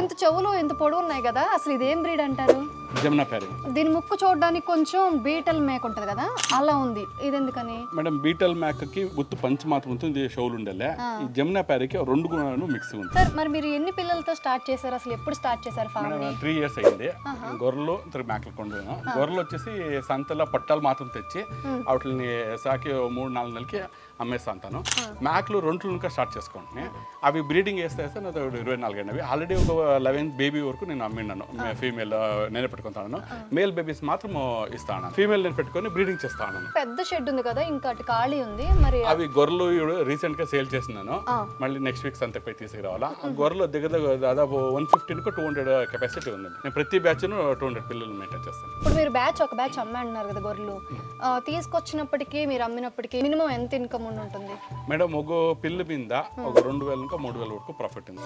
ఇంత చెవులు ఇంత పొడవు ఉన్నాయి కదా అసలు ఇదేం బ్రీడ్ అంటారు? జమునా ప్యారీ దీని ముక్కు చూడడానికి కొంచెం బీటల్ మేక ఉంటది కదా అలా ఉంది. ఇది ఎందుకని మేడం బీటల్ మ్యాక్కి గుర్తు పంచి మాత్రం ఉంటుంది షోలు ఉండలే. ఈ జమునా ప్యారీకి రెండు గుణాలు మిక్స్ ఉంది సార్ మరి మీరు ఎన్ని పిల్లలతో స్టార్ట్ చేశారు? అసలు ఎప్పుడు స్టార్ట్ చేశారు ఫామ్ త్రీ ఇయర్స్ అయింది. గొర్రెలు ఇద్దరు మేకలు కొండాను గొర్రెలు వచ్చేసి సంతలో పట్టాలు మాత్రం తెచ్చి వాటిని సాకి మూడు నాలుగు నెలలకి అమ్మేస్తాను మేకలు రెండు ఇంకా స్టార్ట్ చేసుకుంటున్నాయి. అవి బ్రీడింగ్ వేస్తే ఇరవై నాలుగు అయినవి. ఆల్రెడీ ఒక లెవెన్ బేబీ వరకు నేను అమ్మినాను ఫీమేల్ నేనే పెట్టుకుంటాను మేల్ బేబీస్ మాత్రం ఇస్తాను ఫీమేల్ నేను పెట్టుకొని బ్రీడింగ్ చేస్తాను పెద్ద షెడ్ ఉంది కదా ఇంకా అటు ఖాళీ ఉంది మరి అవి గొర్రెలు రీసెంట్గా సేల్ చేసినాను. మళ్ళీ నెక్స్ట్ వీక్ సంతకు పోయి తీసుకురావాలా. గొర్రెలు దగ్గర దాదాపు one fifteen two hundred capacity ఉంది. నేను ప్రతి బ్యాచ్ టూ హండ్రెడ్ పిల్లలు మెయింటైన్ చేస్తాను. ఇప్పుడు మీరు బ్యాచ్ ఒక బ్యాచ్ అమ్మే అంటున్నారు కదా గొర్రెలు. తీసుకొచ్చినప్పటికీ మీరు అమ్మినప్పటికీ మినిమం ఎంత ఇన్కమ్ ఉంటుంది? మేడం ఒక పిల్ల మీద ఒక రెండు వేల ఇంకా మూడు వేల వరకు ప్రాఫిట్ ఉంది.